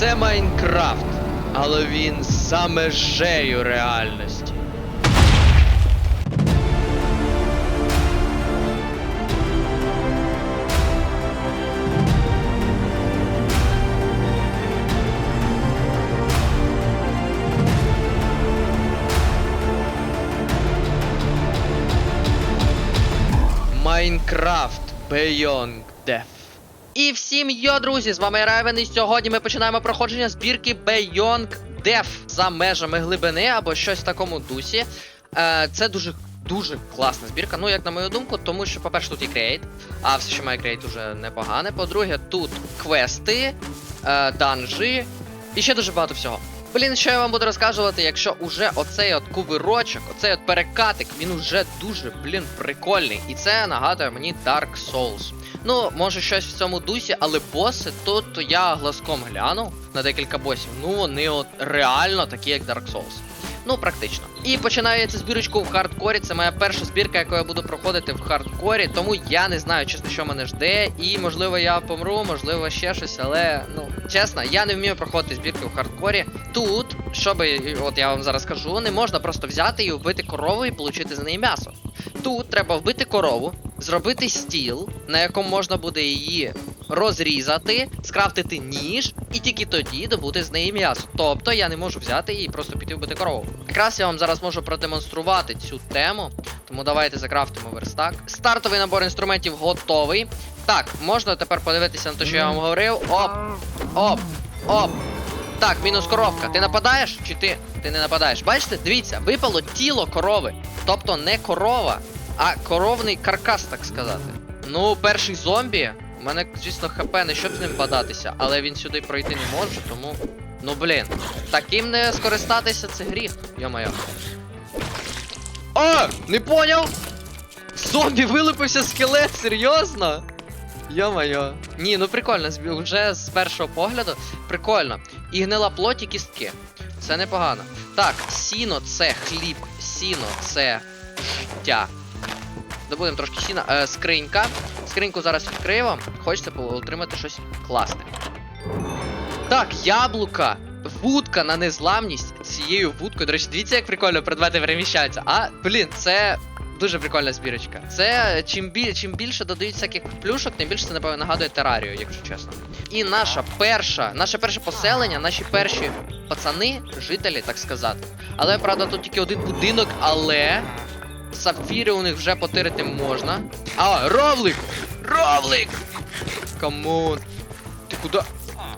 Це Майнкрафт, але він за межею реальності. Майнкрафт Beyond Death. І всім йо, друзі! З вами Райвен, і сьогодні ми починаємо проходження збірки Beyond Death за межами глибини або щось в такому дусі. Е, це дуже дуже класна збірка. Ну, як на мою думку, тому що, по-перше, тут є крейт, а все, що має крейт, уже непогане. По-друге, тут квести, е, данжі і ще дуже багато всього. Блін, що я вам буду розказувати, якщо уже оцей от кувирочок, оцей от перекатик, він уже дуже, блін, прикольний. І це нагадує мені Dark Souls. Ну, може щось в цьому дусі, але боси тут я глазком глянув на декілька босів. Ну вони от реально такі, як Dark Souls. Ну, практично. І починаю я цю збірочку в хардкорі. Це моя перша збірка, яку я буду проходити в хардкорі, тому я не знаю, чесно, що мене жде. І можливо я помру, можливо, ще щось, але ну чесно, я не вмію проходити збірки в хардкорі. Тут, щоб, от я вам зараз кажу, не можна просто взяти і вбити корову і отримати за неї м'ясо. Тут треба вбити корову, зробити стіл, на якому можна буде її розрізати, скрафтити ніж, і тільки тоді добути з неї м'ясо. Тобто я не можу взяти і просто піти вбити корову. Якраз я вам зараз можу продемонструвати цю тему. Тому давайте закрафтимо верстак. Стартовий набор інструментів готовий. Так, можна тепер подивитися на те, що я вам говорив. Оп, оп, оп. Так, мінус коровка. Ти нападаєш? Чи ти? Ти не нападаєш? Бачите, дивіться, випало тіло корови. Тобто не корова, а коровний каркас, так сказати. Ну, перший зомбі. У мене, звісно, хп не щоб з ним бадатися, але він сюди пройти не може, тому. Ну блін. Таким не скористатися це гріх. Йо-моє. А! Не поняв! Зомбі вилупився скелет, серйозно? Йо-моє. Ні, ну прикольно, вже з першого погляду. Прикольно. І гнила плоть і кістки. Це непогано. Так, сіно це хліб, сіно це життя. Добудемо трошки сіна. Е, скринька. Скриньку зараз відкриємо. Хочеться отримати щось класне. Так, яблука. Вудка на незламність цією вудкою. До речі, дивіться, як прикольно предмети переміщаються. А, блін, це дуже прикольна збірочка. Це чим, бі... чим більше додають всяких плюшок, тим більше це напевно нагадує терарію, якщо чесно. І наша перша, наше перше поселення, наші перші пацани, жителі, так сказати. Але правда, тут тільки один будинок, але сапфіри у них вже потирити можна. А, ровлик! Ровлик! Камон! Ти куди?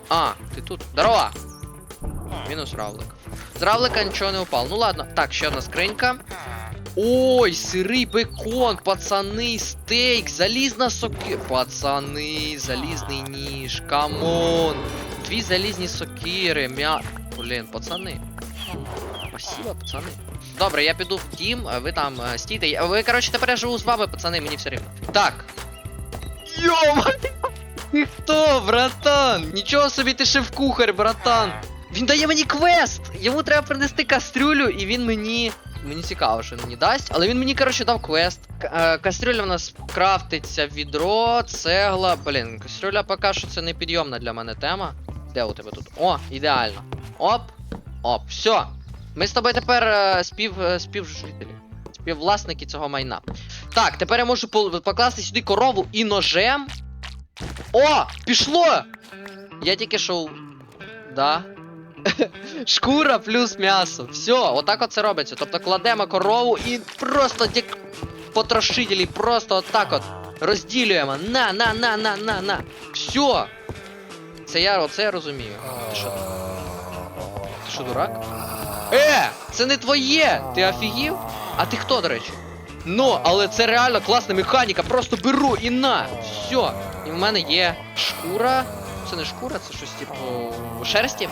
А, ти тут. Здорова! Мінус равлик. З равлика нічого не упало. Ну ладно. Так, ще одна скринька. Ой, сирий бекон, пацани, стейк, залізна соки. Пацани, залізний ніж, камон. Дві залізні сокири, м'я. Блін, пацани. Спасибо, пацани. Добре, я піду в тім, ви там е, стійте. Ви, коротше, тепер я живу з вами, пацани, мені все рівно. Так. Йома! Ти хто, братан? Нічого собі ти шеф-кухар, братан. Він дає мені квест! Йому треба принести кастрюлю, і він мені. Мені цікаво, що він мені дасть, але він мені, коротше, дав квест. К- е, кастрюля в нас крафтиться відро, цегла. Блін, кастрюля поки що це непідйомна для мене тема. Де у тебе тут? О, ідеально. Оп, оп, все. Ми з тобою тепер е, спів, е, співжителі. Співвласники цього майна. Так, тепер я можу покласти сюди корову і ножем. О! Пішло! Я тільки що. Да. Шкура плюс м'ясо. Все, отак от це робиться. Тобто кладемо корову і просто як потрошителі, просто отак от розділюємо. На, на, на, на, на, на. Все. Це я оце я розумію. Ти що? Ти що, дурак? Е! Це не твоє! Ти офігів? А ти хто, до речі? Ну, але це реально класна механіка. Просто беру і на. Все. І в мене є шкура. Це не шкура, це щось типу шерсті.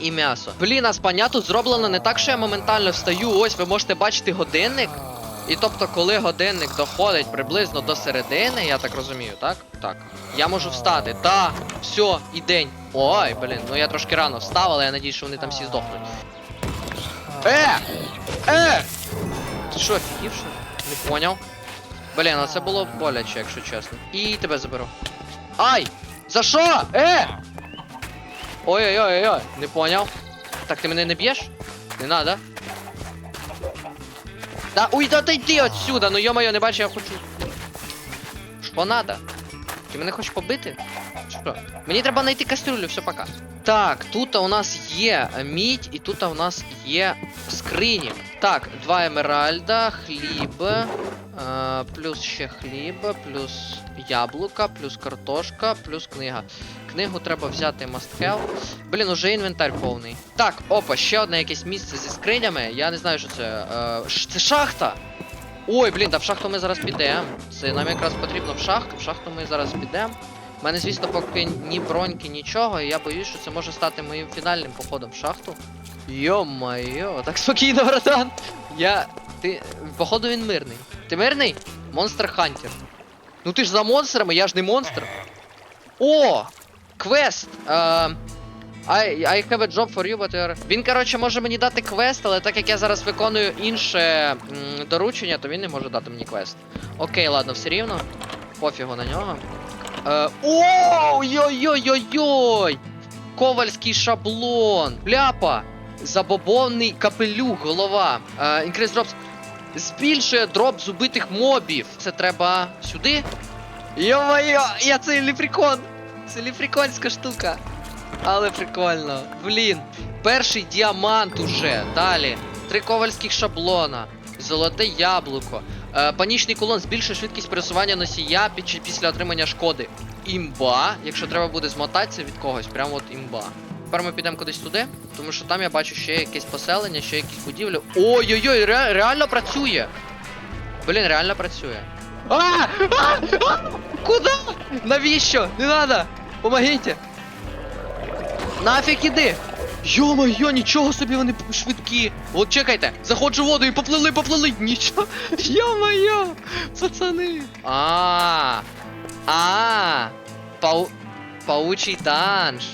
І м'ясо. Блін, а спаня тут зроблено не так, що я моментально встаю. Ось ви можете бачити годинник. І тобто, коли годинник доходить приблизно до середини, я так розумію, так? Так. Я можу встати. Та, все, і день. Ой, блін, ну я трошки рано встав, але я надію, що вони там всі здохнуть. Е! Е! Ти що, офігів, що? Не поняв. Блін, а це було боляче, якщо чесно. І тебе заберу. Ай! За що? Е! Ой-ой-ой-ой, не поняв. Так ти мене не б'єш? Не надо. Да, уй, да ти йди отсюда, ну йо-моє, не бачу, я хочу. Що надо? Ти мене хочеш побити? Що? Мені треба знайти кастрюлю, все, пока. Так, тут у нас є мідь, і тут у нас є скрині. Так, два емеральда, хліб, е, плюс ще хліб, плюс яблука, плюс картошка, плюс книга. Книгу треба взяти must have. Блін, уже інвентар повний. Так, опа, ще одне якесь місце зі скринями. Я не знаю, що це. Е, це шахта! Ой, блін, та в шахту ми зараз підемо. Це нам якраз потрібно в шахту. В шахту ми зараз підемо. У мене, звісно, поки ні броньки, нічого, і я боюсь, що це може стати моїм фінальним походом в шахту. Йо-майо, так спокійно, братан. Я. Ти. Походу він мирний. Ти мирний? Монстр Хантер. Ну ти ж за монстрами, я ж не монстр. О! Квест! Е, I, I have a job for you, but you're... Він, коротше, може мені дати квест, але так як я зараз виконую інше м, доручення, то він не може дати мені квест. Окей, ладно, все рівно. Пофігу на нього. Е, о, йой-йой-йой-йой! Ковальський шаблон. Ляпа! Забобонний капелюх, голова. Е, Increase drops. Збільшує дроп з убитих мобів. Це треба сюди. Йо-моє, я це ліприкон. Це ліприконська штука. Але прикольно. Блін. Перший діамант уже. Далі. Три ковальських шаблона. Золоте яблуко. Е, панічний кулон збільшує швидкість пересування носія під, після отримання шкоди. Імба. Якщо треба буде змотатися від когось, прямо от імба. Тепер ми підемо кудись туди, тому що там я бачу ще якесь поселення, ще якісь будівлі. Ой-ой-ой, ре- реально працює. Блін, реально працює. А! А! Навіщо? Не надо! Помогите! Нафіг іди! Йо-моє, нічого собі вони швидкі. От чекайте, заходжу в воду і поплили, поплили. Нічого. Йо-моє, пацани. А. А. Пау... Паучий данж.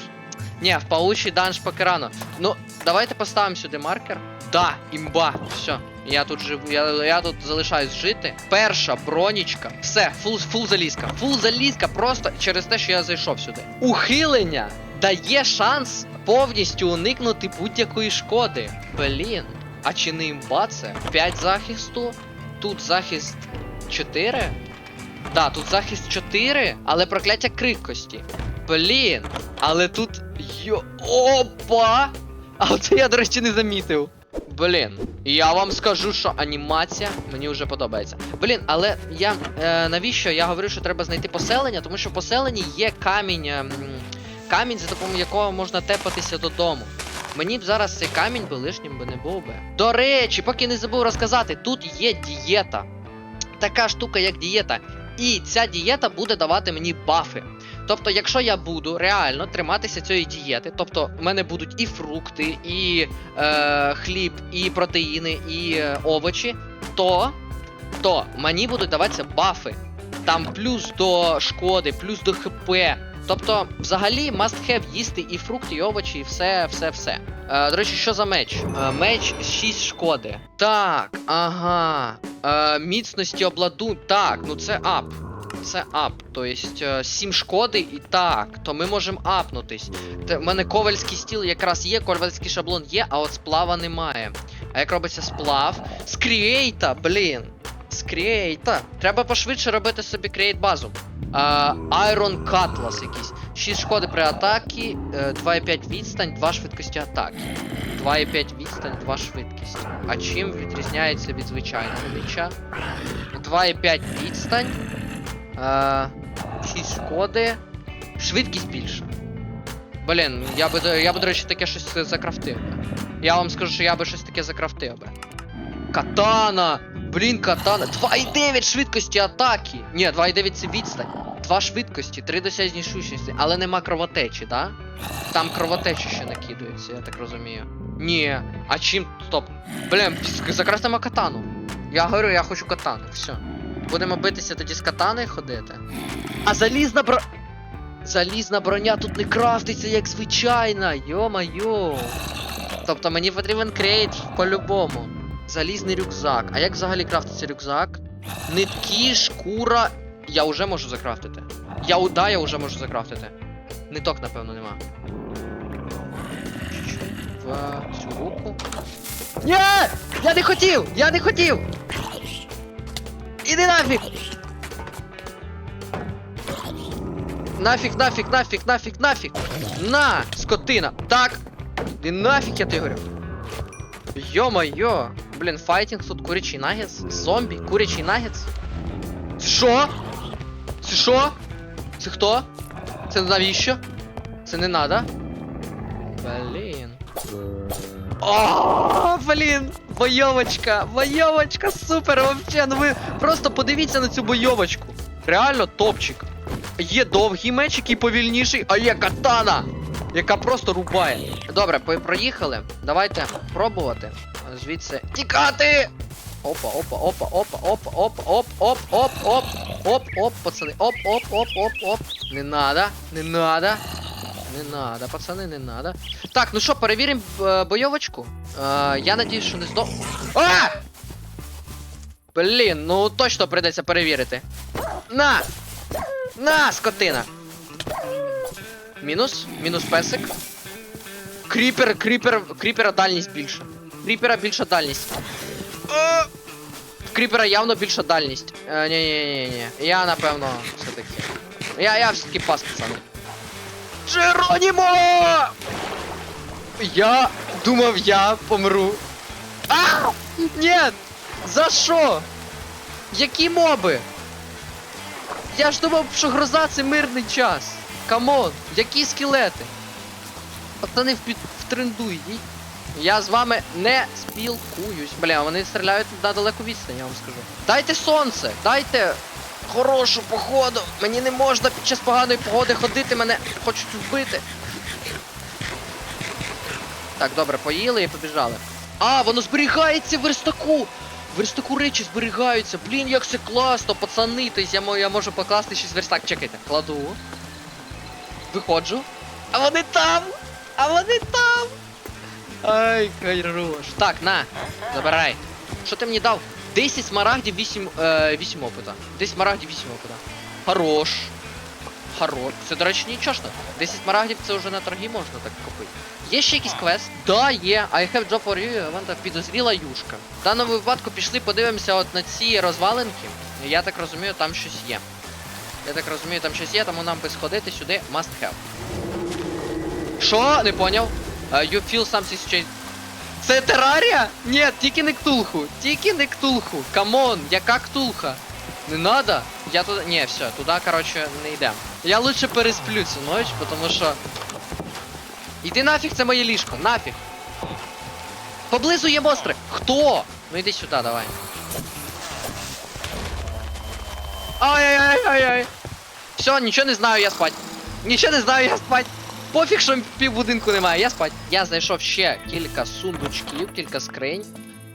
Ні, в паучий данж поки рано. Ну, давайте поставимо сюди маркер. Да, імба. Все. Я тут живу, я, я тут залишаюсь жити. Перша бронічка. Все, фул, фул залізка. Фул залізка просто через те, що я зайшов сюди. Ухилення дає шанс повністю уникнути будь-якої шкоди. Блін. А чи не імба це? 5 захисту. Тут захист 4. Да, тут захист 4, але прокляття крихкості. Блін. Але тут. Йо. Опа! А це я, до речі, не замітив. Блін, я вам скажу, що анімація мені вже подобається. Блін, але я е, навіщо я говорю, що треба знайти поселення, тому що в поселенні є камінь. ем, камінь, за допомогою якого можна тепатися додому. Мені б зараз цей камінь би лишнім би не був би. До речі, поки не забув розказати, тут є дієта. Така штука, як дієта. І ця дієта буде давати мені бафи. Тобто, якщо я буду реально триматися цієї дієти, тобто в мене будуть і фрукти, і е, хліб, і протеїни, і е, овочі, то, то мені будуть даватися бафи. Там плюс до шкоди, плюс до хп. Тобто, взагалі, must have їсти і фрукти, і овочі, і все, все, все. Е, до речі, що за меч? Е, меч 6 шкоди. Так, ага. Е, міцності обладу. Так, ну це ап. Це ап. Тобто 7 шкоди і так, то ми можемо апнутись. В мене ковальський стіл якраз є, ковальський шаблон є, а от сплава немає. А як робиться сплав? З блін. З кріейта. Треба пошвидше робити собі кріейт базу. А, Iron Cutlass якийсь. 6 шкоди при атакі, е, 2,5 відстань, 2 швидкості атаки. 2,5 відстань, 2 швидкість. А чим відрізняється від звичайного меча? 2,5 відстань. Е, 6 шкоди. Швидкість більша. Блін, я би, я би, до речі, таке щось закрафтив. Я вам скажу, що я би щось таке закрафтив би. Катана! Блін, катана. 2,9 швидкості атаки. Ні, 2,9 це відстань. 2 швидкості, 3 досяжні швидкості, але нема кровотечі, да? Там кровотечі ще накидується, я так розумію. Ні, а чим. Стоп. Блін, закрафтимо катану. Я говорю, я хочу катану, все. Будемо битися тоді з катаною ходити. А залізна бро. Залізна броня тут не крафтиться, як звичайна. Йо-майо. Тобто мені потрібен крейт по-любому. Залізний рюкзак. А як взагалі крафтиться рюкзак? Нитки, шкура. Я вже можу закрафтити. Я у- да, я вже можу закрафтити. Ниток, напевно, нема. в цю руку. Ні! Я не хотів! Я не хотів! Іди нафіг! Нафіг, нафіг, нафіг, нафіг, нафіг! На, скотина! Так! Іди нафіг, я тобі говорю! Йо-моє! Блін, файтінг тут курячий нагетс. Зомбі, курячий нагетс. Це що? Це що? Це хто? Це навіщо? Це не надо? Блін. О, блін! Бойовочка! Бойовочка! Супер! Вообще, ну ви просто подивіться на цю бойовочку. Реально топчик. Є довгий меч, який повільніший, а є катана, яка просто рубає. Добре, проїхали. Давайте пробувати. Звідси тікати! Опа, опа, опа, опа, опа, опа, оп, оп, оп, оп, оп, оп, пацани, оп, оп, оп, оп, оп. Не надо, не надо. Не надо, пацани, не надо. Так, ну що, перевіримо е, бойовочку. Е, я надіюсь, що не здох. А! Блін, ну точно прийдеться перевірити. На! На, скотина! Мінус, мінус песик. Кріпер, кріпер, кріпера дальність більша. Кріпера більша дальність. В кріпера явно більша дальність. Е, ні, ні, ні, ні. Я напевно все-таки. Я, я все-таки пас, пацани. Джеронімо! Я думав, я помру. А! Ні! За що? Які моби? Я ж думав, що гроза це мирний час. Камон, які скелети? Пацани впід... в тренду йдіть. Я з вами не спілкуюсь. Бля, вони стріляють на далеку відстань, я вам скажу. Дайте сонце, дайте хорошу походу. Мені не можна під час поганої погоди ходити, мене хочуть вбити. Так, добре, поїли і побіжали. А, воно зберігається в верстаку! В верстаку речі зберігаються. Блін, як це класно, пацани. Тобто я, можу покласти щось в верстак. Чекайте, кладу. Виходжу. А вони там! А вони там! Ай, хорош. Так, на, забирай. Що ти мені дав? 10 смарагдів, 8, е, 8 опита. 10 смарагдів, 8 опита. Хорош. Хорош. Це, до речі, так. 10 смарагдів це вже на торги можна так купити. Є ще якийсь квест? Да, є. I have job for you, вон так підозріла юшка. В даному випадку пішли, подивимося от на ці розвалинки. Я так розумію, там щось є. Я так розумію, там щось є, тому нам би сходити сюди must have. Що? Не поняв? You feel something strange. Це терарія? Ні, тільки не ктулху. Тільки не ктулху. Камон, яка ктулха? Не надо? Я туди. Ні, все, туди, короче, не йдемо. Я лучше пересплю цю ніч, тому що. Іди нафіг, це моє ліжко, нафіг. Поблизу є монстри. Хто? Ну йди сюди, давай. Ай-яй-яй-яй-яй. Все, нічого не знаю, я спать. Нічого не знаю, я спать. Пофіг, що півбудинку немає, я спать. Я знайшов ще кілька сундучків, кілька скринь.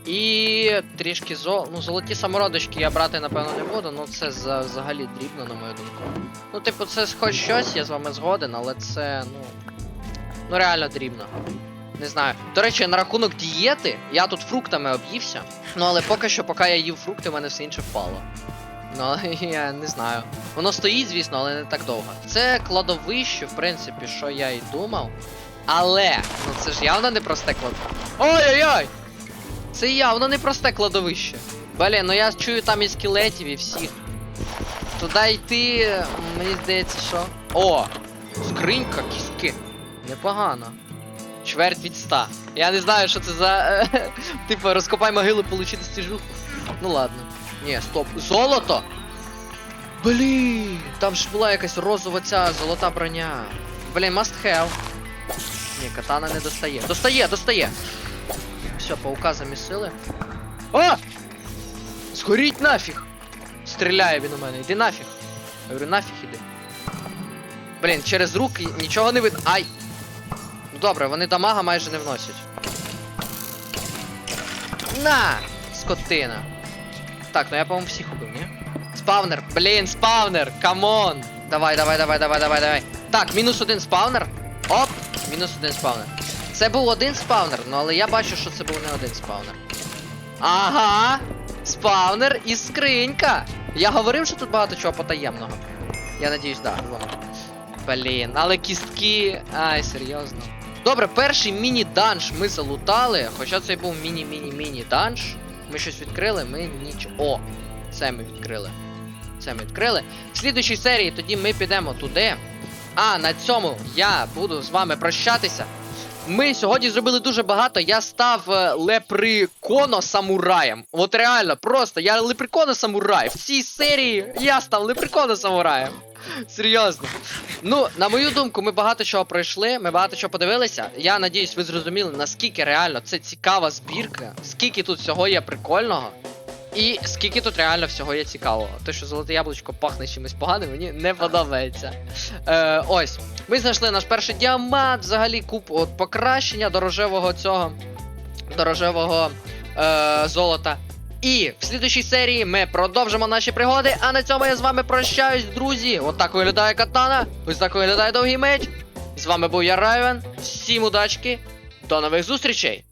І трішки зо... Ну, золоті самородочки я брати, напевно, не буду, ну це за... взагалі дрібно, на мою думку. Ну, типу, це хоч щось, я з вами згоден, але це, ну. Ну реально дрібно. Не знаю. До речі, на рахунок дієти, я тут фруктами об'ївся. Ну але поки що, поки я їв фрукти, в мене все інше впало. Ну, я не знаю. Воно стоїть, звісно, але не так довго. Це кладовище, в принципі, що я і думав. Але, ну це ж явно не просте кладовище. Ой-ой-ой! Це явно не просте кладовище. Блін, ну я чую там і скелетів, і всіх. Туди йти, мені здається, що. О! Скринька, кістки. Непогано. Чверть від ста. Я не знаю, що це за. Типу, розкопай могилу, получити стіжуху. Ну ладно. Ні, стоп. Золото! Блін, там ж була якась розова ця золота броня. Блін, must have. Ні, катана не достає. Достає, достає! Все, паука замісили. А! Згоріть нафіг! Стріляє він у мене, іди нафіг. Я говорю, нафіг іди. Блін, через руки нічого не видно. Ай! Ну добре, вони дамага майже не вносять. На! Скотина. Так, ну я, по-моєму, всіх убив, ні? Спавнер, блін, спавнер! Камон! Давай, давай, давай, давай, давай, давай. Так, мінус один спавнер. Оп! Мінус один спавнер. Це був один спавнер, ну але я бачу, що це був не один спавнер. Ага! Спавнер і скринька! Я говорив, що тут багато чого потаємного. Я надіюсь, да. Блін, але кістки. Ай, серйозно. Добре, перший міні-данж ми залутали, хоча це був міні-міні-міні-данж. Ми щось відкрили, ми нічого. О! Це ми відкрили. Це ми відкрили. В слідуючій серії тоді ми підемо туди. А на цьому я буду з вами прощатися. Ми сьогодні зробили дуже багато. Я став е, леприконо самураєм. От реально, просто я леприконо самурай. В цій серії я став леприконо самураєм. Серйозно. Ну, на мою думку, ми багато чого пройшли, ми багато чого подивилися. Я надіюсь, ви зрозуміли, наскільки реально це цікава збірка, скільки тут всього є прикольного. І скільки тут реально всього є цікавого. Те, що золоте яблучко пахне чимось поганим, мені не подобається. Е, ось. Ми знайшли наш перший діамант, взагалі купу от покращення до рожевого цього. До рожевого е, золота. І в слідущій серії ми продовжимо наші пригоди. А на цьому я з вами прощаюсь, друзі. От так виглядає катана. Ось так виглядає довгий меч. З вами був я Райвен. Всім удачки. До нових зустрічей!